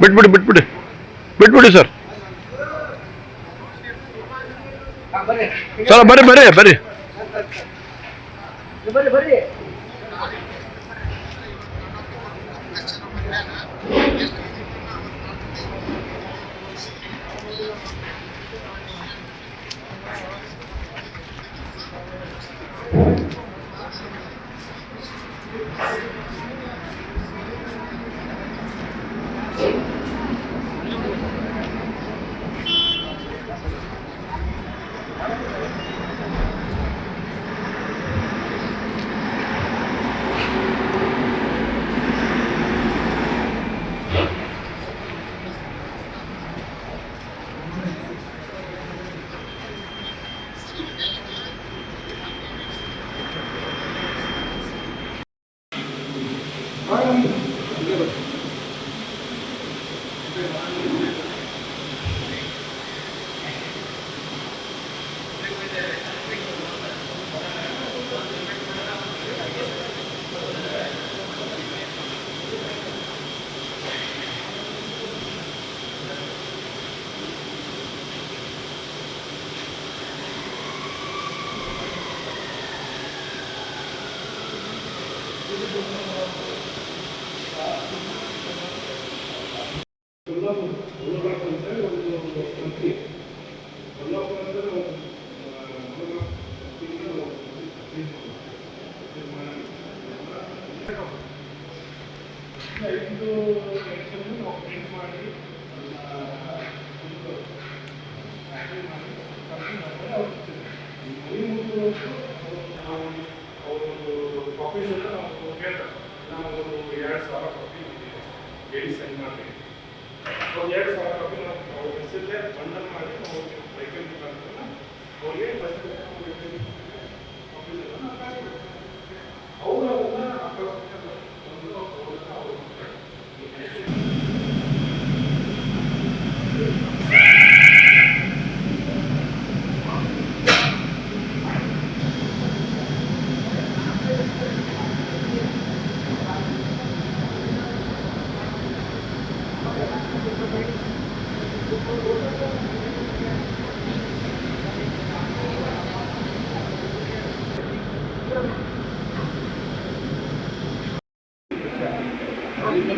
ಬಿಟ್ಬಿಡಿ ಬಿಟ್ಬಿಡಿ. ಬಿಟ್ಬಿಡಿ ಸರ್. ಸರ್ ಬರ್ರಿ ಬರ್ರಿ ಬರ್ರಿ ನಾವು ಹೇಳ್ತಾರೆ ನಾವು ಒಂದು ಎರಡು ಸಾವಿರ ಕಾಪಿ ಹೇಳಿ ಸೈನ್ ಮಾಡಿ ಒಂದು ಎರಡು ಸಾವಿರ ಕಾಪಿ ನಾವು ಅವ್ರ ಹೆಸರಲ್ಲೇ ಬಂಡಲ್ ಮಾಡಿ ನಾವು ವೆಹಿಕಲ್ ಮುಖಾಂತರ ಅವ್ರಿಗೆ ಬಸ್ ಅವರು ಅದನ್ನ ಅಪ್ರಾಕ್ಸಿಮೇಟ್ ಒಂದು ಅವ್ರನ್ನ ಅವ್ರು ಮಾಡ್ತಾರೆ. ಇಪ್ಪತ್ನಾಲ್ಕು ತಾಸು ಆಗ್ತದೆ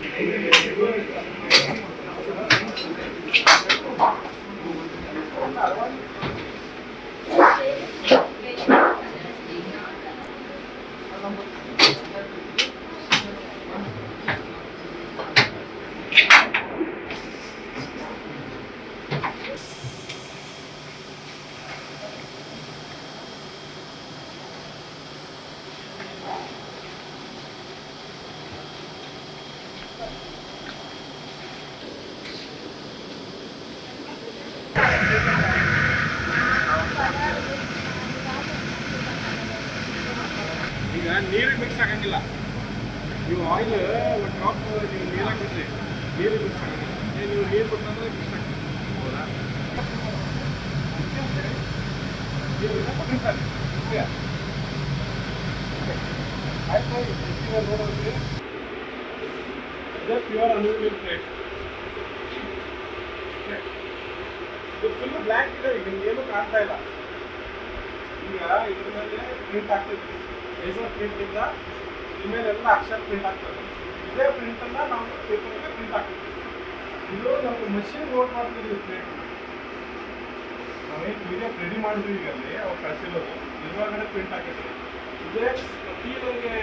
ಈಗ ನೀವು ಇದನ್ನ ಕೊಟ್ಟಿರ್ತಾರೆ. ಇದೆಯಾ? ಆಯ್ತು ನೋಡಿ, ಇವಾಗ ನೋಡೋದ್ರಿ. ಇದೇ ಪ್ಯೂರ್ ಅನ್ಯೂಮಿನಿಯಂ ಪ್ಲೇಟ್ ಇದು ಫುಲ್ ಬ್ಲ್ಯಾಕ್ ಇದೆ ಈಗ ನಿಮ್ಗೆ ಏನೂ ಕಾಣ್ತಾ ಇಲ್ಲ ಈಗ ಇದ್ರ ಮೇಲೆ ಪ್ರಿಂಟ್ ಆಗ್ತೈತಿ ಲೇಸರ್ ಪ್ರಿಂಟ್ ಇಂದ ಇಮೇಲೆಲ್ಲ ಅಕ್ಷರ ಪ್ರಿಂಟ್ ಆಗ್ತದೆ ಇದೇ ಪ್ರಿಂಟ್ ಅನ್ನ ನಾವು ಪೇಪರ್ ಮೇಲೆ ಪ್ರಿಂಟ್ ಆಗ್ತದೆ ಇದು ನಾವು ಮಷಿನ್ ನೋಟ್ ಮಾಡ್ತೀವಿ ಪ್ರಿಂಟ್ ಪಿ ರೆಡಿ ಮಾಡಿದ್ರು ಈಗ ಅಲ್ಲಿ ಅವ್ರು ಕಳಿಸಿರೋದು. ಇದ್ರೊಳಗಡೆ ಪ್ರಿಂಟ್ ಹಾಕಿದ್ರು. ಇದೇ ಪ್ರತಿ ನಮಗೆ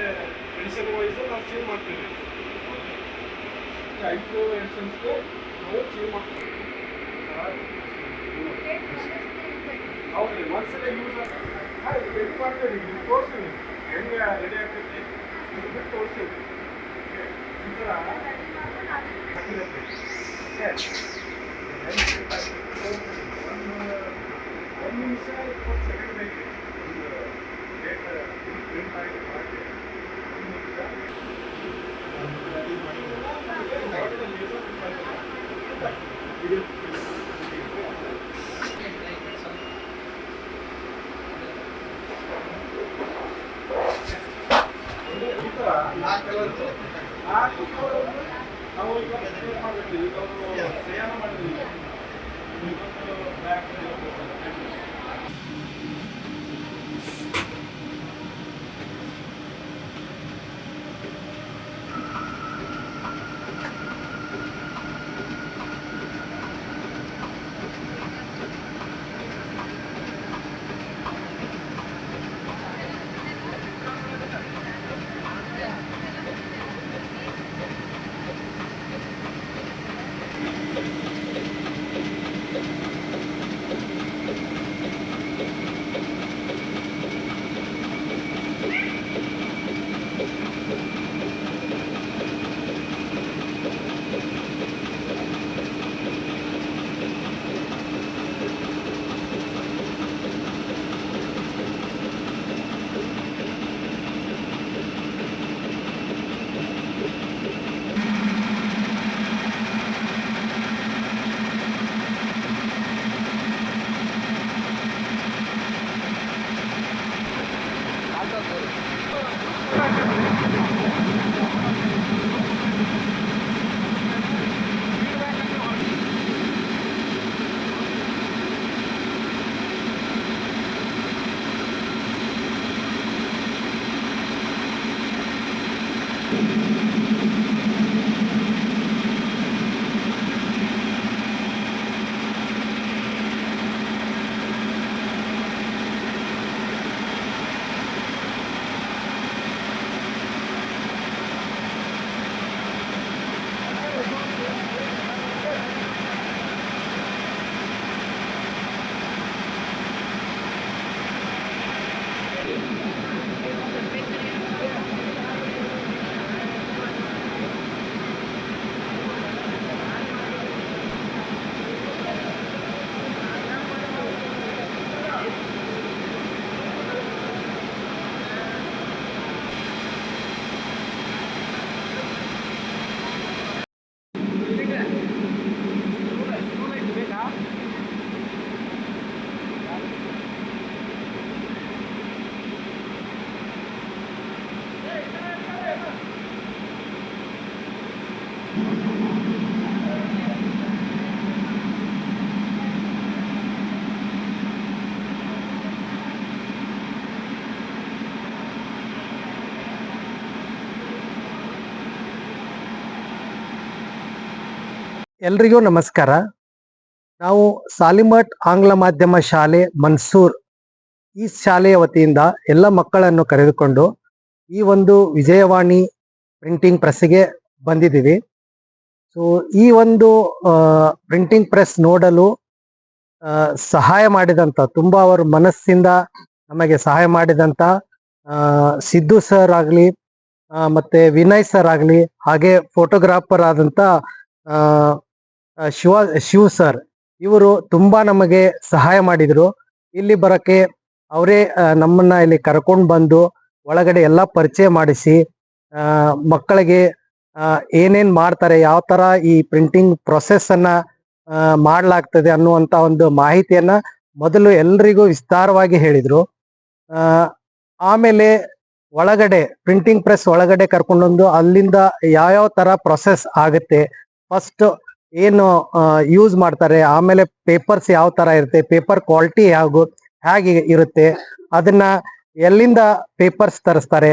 ಎಡಿಷನ್ ವೈಸ್ ನಾವು ಚೇಂಜ್ ಮಾಡ್ತೀವಿ. ಈ ಐದು ಎಡಿಷನ್ಸ್ಗೆ ನಾವು ಚೇಂಜ್ ಮಾಡ್ತೀವಿ. ಹೌದ್ರಿ ಒಂದ್ಸಲ ಯೂಸ್ ರೆಡಿ ಮಾಡ್ತೀವಿ. ನೀವು ತೋರಿಸ್ತೀವಿ ಹೆಂಗೆ ರೆಡಿ ಆಗ್ತೈತಿ? ಬಿಟ್ಟು ತೋರಿಸ್ತೀವಿ ಈ ಥರ ಒಂದು ನಿಮಿಷ ಸೆಕೆಂಡ್ ಬೇಕು ಒಂದು ಡೇಟ್ ಪ್ರಿಂಟ್ ಆಗಿ ಮಾಡಿ ಎಲ್ರಿಗೂ ನಮಸ್ಕಾರ. ನಾವು ಸಾಲಿಮಠ್ ಆಂಗ್ಲ ಮಾಧ್ಯಮ ಶಾಲೆ ಮನ್ಸೂರ್ ಈ ಶಾಲೆಯ ವತಿಯಿಂದ ಎಲ್ಲ ಮಕ್ಕಳನ್ನು ಕರೆದುಕೊಂಡು ಈ ಒಂದು ವಿಜಯವಾಣಿ ಪ್ರಿಂಟಿಂಗ್ ಪ್ರೆಸ್ಗೆ ಬಂದಿದ್ದೀವಿ. ಸೊ ಈ ಒಂದು ಪ್ರಿಂಟಿಂಗ್ ಪ್ರೆಸ್ ನೋಡಲು ಸಹಾಯ ಮಾಡಿದಂತ, ತುಂಬಾ ಅವರ ಮನಸ್ಸಿಂದ ನಮಗೆ ಸಹಾಯ ಮಾಡಿದಂತ ಸಿದ್ದು ಸರ್ ಆಗಲಿ ಮತ್ತೆ ವಿನಯ್ ಸರ್ ಆಗಲಿ, ಹಾಗೆ ಫೋಟೋಗ್ರಾಫರ್ ಆದಂತ ಶಿವ, ಶಿವ್ ಸರ್ ಇವರು ತುಂಬಾ ನಮಗೆ ಸಹಾಯ ಮಾಡಿದ್ರು. ಇಲ್ಲಿ ಬರಕ್ಕೆ ಅವರೇ ನಮ್ಮನ್ನ ಇಲ್ಲಿ ಕರ್ಕೊಂಡು ಬಂದು, ಒಳಗಡೆ ಎಲ್ಲ ಪರಿಚಯ ಮಾಡಿಸಿ ಮಕ್ಕಳಿಗೆ ಏನೇನ್ ಮಾಡ್ತಾರೆ, ಯಾವ ತರ ಈ ಪ್ರಿಂಟಿಂಗ್ ಪ್ರೊಸೆಸ್ ಅನ್ನ ಮಾಡಲಾಗ್ತದೆ ಅನ್ನುವಂತ ಒಂದು ಮಾಹಿತಿಯನ್ನ ಮೊದಲು ಎಲ್ರಿಗೂ ವಿಸ್ತಾರವಾಗಿ ಹೇಳಿದ್ರು. ಆಮೇಲೆ ಒಳಗಡೆ ಪ್ರಿಂಟಿಂಗ್ ಪ್ರೆಸ್ ಒಳಗಡೆ ಕರ್ಕೊಂಡೊಂದು ಅಲ್ಲಿಂದ ಯಾವ್ಯಾವ ತರ ಪ್ರೊಸೆಸ್ ಆಗುತ್ತೆ ಫಸ್ಟ್ ಏನು ಯೂಸ್ ಮಾಡ್ತಾರೆ, ಆಮೇಲೆ ಪೇಪರ್ಸ್ ಯಾವ ತರ ಇರುತ್ತೆ ಪೇಪರ್ ಕ್ವಾಲಿಟಿ ಯಾವ ಹೇಗೆ ಇರುತ್ತೆ, ಅದನ್ನ ಎಲ್ಲಿಂದ ಪೇಪರ್ಸ್ ತರಿಸ್ತಾರೆ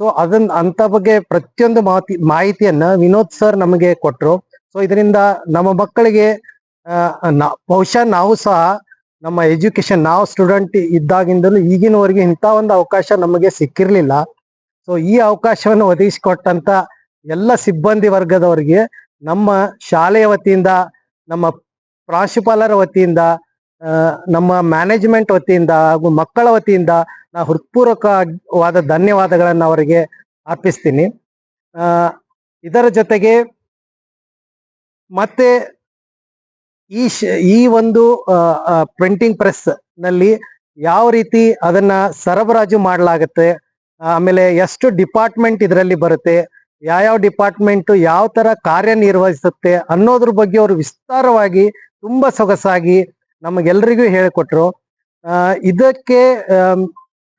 ಸೊ ಅದನ್ನ ಅಂತ ಬಗ್ಗೆ ಪ್ರತಿಯೊಂದು ಮಾಹಿತಿ ಮಾಹಿತಿಯನ್ನ ವಿನೋದ್ ಸರ್ ನಮಗೆ ಕೊಟ್ರು. ಸೊ ಇದರಿಂದ ನಮ್ಮ ಮಕ್ಕಳಿಗೆ ಬಹುಶಃ ನಾವು ಸಹ ನಮ್ಮ ಎಜುಕೇಶನ್ ನಾವು ಸ್ಟೂಡೆಂಟ್ ಇದ್ದಾಗಿಂದಲೂ ಈಗಿನವರೆಗೆ ಇಂಥ ಒಂದು ಅವಕಾಶ ನಮಗೆ ಸಿಕ್ಕಿರಲಿಲ್ಲ. ಸೊ ಈ ಅವಕಾಶವನ್ನು ಒದಗಿಸಿಕೊಟ್ಟಂತ ಎಲ್ಲ ಸಿಬ್ಬಂದಿ ವರ್ಗದವರಿಗೆ, ನಮ್ಮ ಶಾಲೆಯ ವತಿಯಿಂದ, ನಮ್ಮ ಪ್ರಾಂಶುಪಾಲರ ವತಿಯಿಂದ ನಮ್ಮ ಮ್ಯಾನೇಜ್ಮೆಂಟ್ ವತಿಯಿಂದ ಹಾಗೂ ಮಕ್ಕಳ ವತಿಯಿಂದ ನಾ ಹೃತ್ಪೂರ್ವಕವಾದ ಧನ್ಯವಾದಗಳನ್ನು ಅವರಿಗೆ ಅರ್ಪಿಸ್ತೀನಿ. ಇದರ ಜೊತೆಗೆ ಮತ್ತೆ ಈ ಶ- ಈ ಒಂದು ಪ್ರಿಂಟಿಂಗ್ ಪ್ರೆಸ್ನಲ್ಲಿ ಯಾವ ರೀತಿ ಅದನ್ನ ಸರಬರಾಜು ಮಾಡಲಾಗುತ್ತೆ, ಆಮೇಲೆ ಎಷ್ಟು ಡಿಪಾರ್ಟ್ಮೆಂಟ್ ಇದರಲ್ಲಿ ಬರುತ್ತೆ, ಯಾವ್ಯಾವ ಡಿಪಾರ್ಟ್ಮೆಂಟ್ ಯಾವ ತರ ಕಾರ್ಯನಿರ್ವಹಿಸುತ್ತೆ ಅನ್ನೋದ್ರ ಬಗ್ಗೆ ಅವರು ವಿಸ್ತಾರವಾಗಿ ತುಂಬಾ ಸೊಗಸಾಗಿ ನಮಗೆಲ್ಲರಿಗೂ ಹೇಳಿಕೊಟ್ರು. ಇದಕ್ಕೆ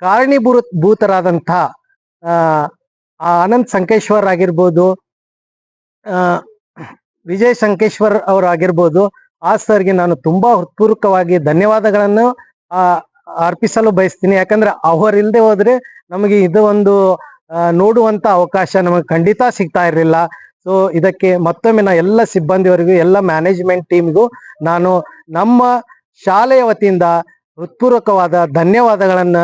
ಕಾರಣೀಭೂತ ಭೂತರಾದಂಥ ಆ, ಆನಂದ್ ಸಂಕೇಶ್ವರ್ ಆಗಿರ್ಬೋದು ವಿಜಯ್ ಸಂಕೇಶ್ವರ್ ಅವರು ಆಗಿರ್ಬೋದು ಆ ಸರ್ಗೆ ನಾನು ತುಂಬಾ ಹೃತ್ಪೂರ್ವಕವಾಗಿ ಧನ್ಯವಾದಗಳನ್ನು ಅರ್ಪಿಸಲು ಬಯಸ್ತೀನಿ. ಯಾಕಂದ್ರೆ ಅವರಿಲ್ಲದೆ ಹೋದ್ರೆ ನಮಗೆ ಇದು ಒಂದು ನೋಡುವಂತ ಅವಕಾಶ ನಮಗೆ ಖಂಡಿತ ಸಿಗ್ತಾ ಇರಲಿಲ್ಲ. ಸೊ ಇದಕ್ಕೆ ಮತ್ತೊಮ್ಮೆ ನಾ ಎಲ್ಲ ಸಿಬ್ಬಂದಿವರಿಗೂ ಎಲ್ಲ ಮ್ಯಾನೇಜ್ಮೆಂಟ್ ಟೀಮ್ಗೂ ನಾನು ನಮ್ಮ ಶಾಲೆಯ ವತಿಯಿಂದ ಹೃತ್ಪೂರ್ವಕವಾದ ಧನ್ಯವಾದಗಳನ್ನ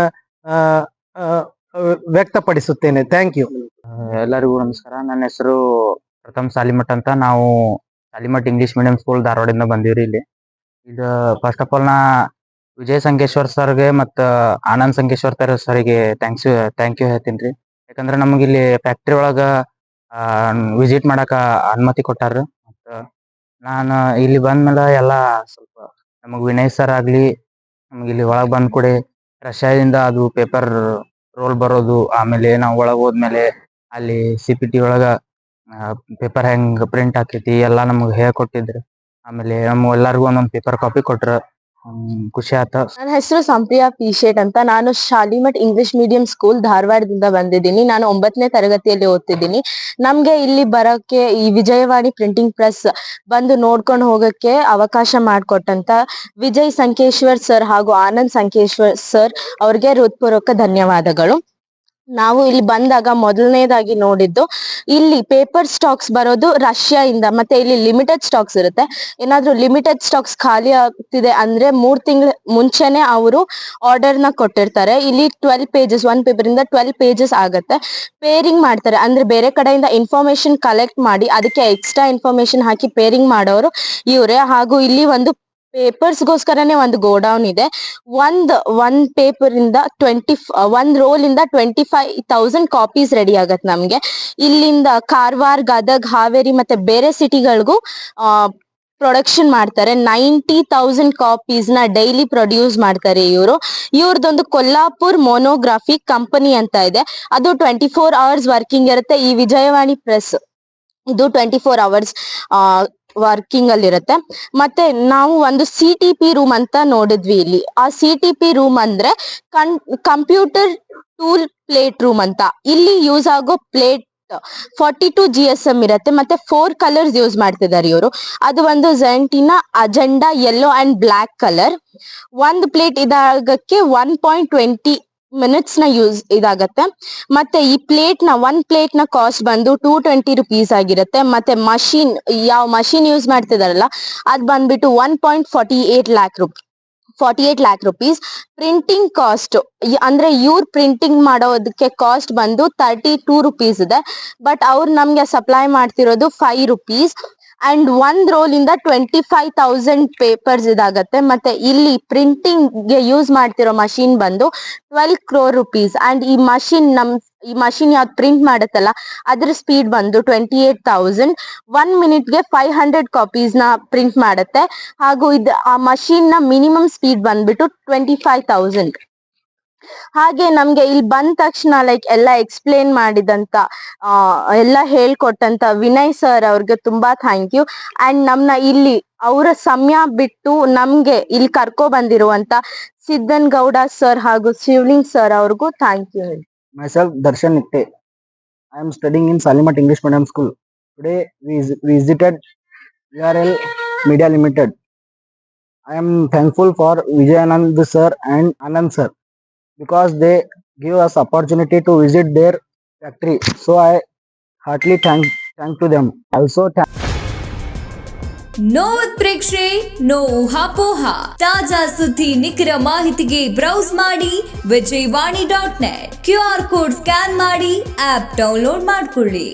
ವ್ಯಕ್ತಪಡಿಸುತ್ತೇನೆ. ಥ್ಯಾಂಕ್ ಯು ಎಲ್ಲರಿಗೂ ನಮಸ್ಕಾರ. ನನ್ನ ಹೆಸರು ಪ್ರಥಮ್ ಸಾಲಿಮಠ್ ಅಂತ. ನಾವು ಸಾಲಿಮಠ್ ಇಂಗ್ಲಿಷ್ ಮೀಡಿಯಂ ಸ್ಕೂಲ್ ಧಾರವಾಡದಿಂದ ಬಂದೀವ್ರಿ ಇಲ್ಲಿ. ಇದು ಫಸ್ಟ್ ಆಫ್ ಆಲ್ ನಾ ವಿಜಯ್ ಸಂಕೇಶ್ವರ್ ಸರ್ಗೆ ಮತ್ತು ಆನಂದ್ ಸಂಕೇಶ್ವರ್ ತರ ಸರ್ಗೆ ಥ್ಯಾಂಕ್ಸ್ ಥ್ಯಾಂಕ್ ಯು ಹೇಳ್ತೀನಿ ರೀ ಯಾಕಂದ್ರೆ ನಮಗೆ ಇಲ್ಲಿ ಫ್ಯಾಕ್ಟ್ರಿ ಒಳಗ ವಿಸಿಟ್ ಮಾಡಕ ಅನುಮತಿ ಕೊಟ್ಟಾರ. ಮತ್ತು ನಾನು ಇಲ್ಲಿ ಬಂದ್ಮೇಲೆ ಎಲ್ಲ ಸ್ವಲ್ಪ ನಮಗೆ ವಿನಯ್ ಸರ್ ಆಗ್ಲಿ, ನಮಗೆ ಇಲ್ಲಿ ಒಳಗೆ ಬಂದ್ ಕೂಡಿ ರಷ್ಯಾದಿಂದ ಅದು ಪೇಪರ್ ರೋಲ್ ಬರೋದು, ಆಮೇಲೆ ನಾವು ಒಳಗ್ ಹೋದ್ಮೇಲೆ ಅಲ್ಲಿ ಸಿ ಪಿ ಟಿ ಒಳಗ ಪೇಪರ್ ಹೆಂಗ್ ಪ್ರಿಂಟ್ ಆಕೈತಿ, ಎಲ್ಲಾ ನಮ್ಗೆ ಹೇಳ್ಕೊಟ್ಟಿದ್ರು. ಆಮೇಲೆ ನಮ್ಮ ಎಲ್ಲರಿಗೂ ಒಂದೊಂದು ಪೇಪರ್ ಕಾಪಿ ಕೊಟ್ರ. ಖುಷಿ ಆತ. ನನ್ನ ಹೆಸರು ಸಂಪ್ರಿಯಾ ಪಿಶೇಟ್ ಅಂತ. ನಾನು ಶಾಲಿಮಠ್ ಇಂಗ್ಲಿಷ್ ಮೀಡಿಯಂ ಸ್ಕೂಲ್ ಧಾರವಾಡದಿಂದ ಬಂದಿದ್ದೀನಿ. ನಾನು ಒಂಬತ್ತನೇ ತರಗತಿಯಲ್ಲಿ ಓದ್ತಿದ್ದೀನಿ. ನಮ್ಗೆ ಇಲ್ಲಿ ಬರೋಕೆ ಈ ವಿಜಯವಾಣಿ ಪ್ರಿಂಟಿಂಗ್ ಪ್ರೆಸ್ ಬಂದು ನೋಡ್ಕೊಂಡು ಹೋಗಕ್ಕೆ ಅವಕಾಶ ಮಾಡಿಕೊಟ್ಟಂತ ವಿಜಯ್ ಸಂಕೇಶ್ವರ್ ಸರ್ ಹಾಗೂ ಆನಂದ್ ಸಂಕೇಶ್ವರ್ ಸರ್ ಅವ್ರಿಗೆ ಹೃತ್ಪೂರ್ವಕ ಧನ್ಯವಾದಗಳು. ನಾವು ಇಲ್ಲಿ ಬಂದಾಗ ಮೊದಲನೇದಾಗಿ ನೋಡಿದ್ದು ಇಲ್ಲಿ ಪೇಪರ್ ಸ್ಟಾಕ್ಸ್ ಬರೋದು ರಷ್ಯಾ ಇಂದ ಮತ್ತೆ ಇಲ್ಲಿ ಲಿಮಿಟೆಡ್ ಸ್ಟಾಕ್ಸ್ ಇರುತ್ತೆ. ಏನಾದ್ರೂ ಲಿಮಿಟೆಡ್ ಸ್ಟಾಕ್ಸ್ ಖಾಲಿ ಆಗ್ತಿದೆ ಅಂದ್ರೆ ಮೂರ್ ತಿಂಗಳ ಮುಂಚೆನೆ ಅವರು ಆರ್ಡರ್ನ ಕೊಟ್ಟಿರ್ತಾರೆ. ಇಲ್ಲಿ ಟ್ವೆಲ್ ಪೇಜಸ್ ಒನ್ ಪೇಪರ್ ಇಂದ ಟ್ವೆಲ್ ಪೇಜಸ್ ಆಗತ್ತೆ. ಪೇರಿಂಗ್ ಮಾಡ್ತಾರೆ, ಅಂದ್ರೆ ಬೇರೆ ಕಡೆಯಿಂದ ಇನ್ಫಾರ್ಮೇಶನ್ ಕಲೆಕ್ಟ್ ಮಾಡಿ, ಅದಕ್ಕೆ ಎಕ್ಸ್ಟ್ರಾ ಇನ್ಫಾರ್ಮೇಶನ್ ಹಾಕಿ ಪೇರಿಂಗ್ ಮಾಡೋರು ಇವರೇ. ಹಾಗೂ ಇಲ್ಲಿ ಒಂದು ಪೇಪರ್ಸ್ ಗೋಸ್ಕರನೇ ಒಂದು ಗೋಡೌನ್ ಇದೆ. ಒಂದ್ ಒಂದ್ ಪೇಪರ್ ಇಂದ ಟ್ವೆಂಟಿ ಒಂದ್ ರೋಲ್ ಇಂದ twenty five thousand copies ready ಆಗತ್ತೆ ನಮ್ಗೆ. ಇಲ್ಲಿಂದ ಕಾರವಾರ, ಗದಗ್, ಹಾವೇರಿ ಮತ್ತೆ ಬೇರೆ ಸಿಟಿಗಳಿಗೂ ಪ್ರೊಡಕ್ಷನ್ ಮಾಡ್ತಾರೆ. ನೈಂಟಿ ತೌಸಂಡ್ ಕಾಪೀಸ್ನ ಡೈಲಿ ಪ್ರೊಡ್ಯೂಸ್ ಮಾಡ್ತಾರೆ ಇವರು. ಇವ್ರದೊಂದು ಕೊಲ್ಲಾಪುರ್ ಮೋನೋಗ್ರಾಫಿ ಕಂಪನಿ ಅಂತ ಇದೆ. ಅದು ಟ್ವೆಂಟಿ ಫೋರ್ ಅವರ್ಸ್ ವರ್ಕಿಂಗ್ ಇರುತ್ತೆ. ಈ ವಿಜಯವಾಣಿ ಪ್ರೆಸ್, ಇದು ಟ್ವೆಂಟಿ ಫೋರ್ ಅವರ್ಸ್ ವರ್ಕಿಂಗ್ ಅಲ್ಲಿ ಇರುತ್ತೆ ಮತ್ತೆ ನಾವು ಒಂದು ಸಿ ಟಿ ಪಿ ರೂಮ್ ಅಂತ ನೋಡಿದ್ವಿ ಇಲ್ಲಿ. ಆ ಸಿ ಟಿ ಪಿ ರೂಮ್ ಅಂದ್ರೆ ಕಂ ಕಂಪ್ಯೂಟರ್ ಟೂಲ್ ಪ್ಲೇಟ್ ರೂಮ್ ಅಂತ. ಇಲ್ಲಿ ಯೂಸ್ ಆಗೋ plate forty two G S M ಇರುತ್ತೆ. ಮತ್ತೆ ಫೋರ್ ಕಲರ್ಸ್ ಯೂಸ್ ಮಾಡ್ತಿದ್ದಾರೆ ಇವರು. ಅದು ಒಂದು ಜೆಂಟಿನ magenta yellow and black colour ಒಂದು ಪ್ಲೇಟ್ ಇದಾಗಕ್ಕೆ ಒನ್ ಪಾಯಿಂಟ್ ಟ್ವೆಂಟಿ ಮಿನಿಟ್ಸ್ನ ಯೂಸ್ ಇದಾಗತ್ತೆ. ಮತ್ತೆ ಈ ಪ್ಲೇಟ್ನ ಒನ್ ಪ್ಲೇಟ್ನ ಕಾಸ್ಟ್ ಬಂದು ಟೂ ಟ್ವೆಂಟಿ ರುಪೀಸ್ ಆಗಿರುತ್ತೆ. ಮತ್ತೆ ಮಷೀನ್ ಯಾವ ಮಷೀನ್ ಯೂಸ್ ಮಾಡ್ತಿದಾರಲ್ಲ, ಅದ್ ಬಂದ್ಬಿಟ್ಟು one point forty eight lakh ರುಪ್ forty eight lakh rupees printing cost ಅಂದ್ರೆ ಇವ್ರ ಪ್ರಿಂಟಿಂಗ್ ಮಾಡೋದಕ್ಕೆ ಕಾಸ್ಟ್ ಬಂದು ತರ್ಟಿ ಟೂ ರುಪೀಸ್ ಇದೆ. ಬಟ್ ಅವ್ರು ನಮ್ಗೆ ಸಪ್ಲೈ ಮಾಡ್ತಿರೋದು ಫೈವ್ ರುಪೀಸ್ ಅಂಡ್ ಒಂದ್ ರೋಲ್ ಇಂದ ಟ್ವೆಂಟಿ ಫೈವ್ ತೌಸಂಡ್ ಪೇಪರ್ಸ್ ಇದಾಗತ್ತೆ. ಮತ್ತೆ ಇಲ್ಲಿ ಪ್ರಿಂಟಿಂಗ್ಗೆ ಯೂಸ್ ಮಾಡ್ತಿರೋ ಮಷೀನ್ ಬಂದು ಟ್ವೆಲ್ ಕ್ರೋರ್ ರುಪೀಸ್ ಅಂಡ್ ಈ ಮಷೀನ್ ನಮ್, ಈ ಮಷೀನ್ ಯಾವ್ದು ಪ್ರಿಂಟ್ ಮಾಡುತ್ತಲ್ಲ, ಅದ್ರ ಸ್ಪೀಡ್ ಬಂದು ಟ್ವೆಂಟಿ ಏಟ್ ತೌಸಂಡ್ ಒನ್ ಮಿನಿಟ್ಗೆ ಫೈವ್ ಹಂಡ್ರೆಡ್ ಕಾಪೀಸ್ನ ಪ್ರಿಂಟ್ ಮಾಡುತ್ತೆ. ಹಾಗೂ ಇದು, ಆ ಮಷೀನ್ನ ಮಿನಿಮಮ್ ಸ್ಪೀಡ್ ಬಂದ್ಬಿಟ್ಟು ಟ್ವೆಂಟಿ ಫೈವ್ ತೌಸಂಡ್ ಹಾಗೆ ನಮ್ಗೆ ಇಲ್ಲಿ ಬಂದ ತಕ್ಷಣ ಲೈಕ್ ಎಲ್ಲ ಎಕ್ಸ್ಪ್ಲೇನ್ ಮಾಡಿದಂತ ಎಲ್ಲ ಹೇಳ್ಕೊಟ್ಟಂತ ವಿನಯ್ ಸರ್ ಅವ್ರಿಗೆ ತುಂಬಾ ಥ್ಯಾಂಕ್ ಯು ಅಂಡ್ ನಮ್ನ ಇಲ್ಲಿ ಅವರ ಸಮಯ ಬಿಟ್ಟು ನಮ್ಗೆ ಇಲ್ಲಿ ಕರ್ಕೊ ಬಂದಿರುವಂತ ಸಿದ್ದನ್ ಗೌಡ ಸರ್ ಹಾಗೂ ಶಿವಲಿಂಗ್ ಸರ್ ಅವ್ರಿಗೂ ಥ್ಯಾಂಕ್ ಯು ಮೈಸೆಲ್ಫ್ ದರ್ಶನ್ ಇಟ್ಟೆ I am studying in Salimath English medium school today visited V R L media limited I am thankful for Vijayanand sir and Anand sir because they give us opportunity to visit their factory. So I heartily thank thank to them. Also thank no ಪ್ರೇಕ್ಷೆ no ಊಹಾಪೋಹ ತಾಜಾ ಸುದ್ದಿ ನಿಖರ ಮಾಹಿತಿಗೆ browse ಮಾಡಿ Vijayavani dot net Q R code scan ಮಾಡಿ app download ಮಾಡಿಕೊಳ್ಳಿ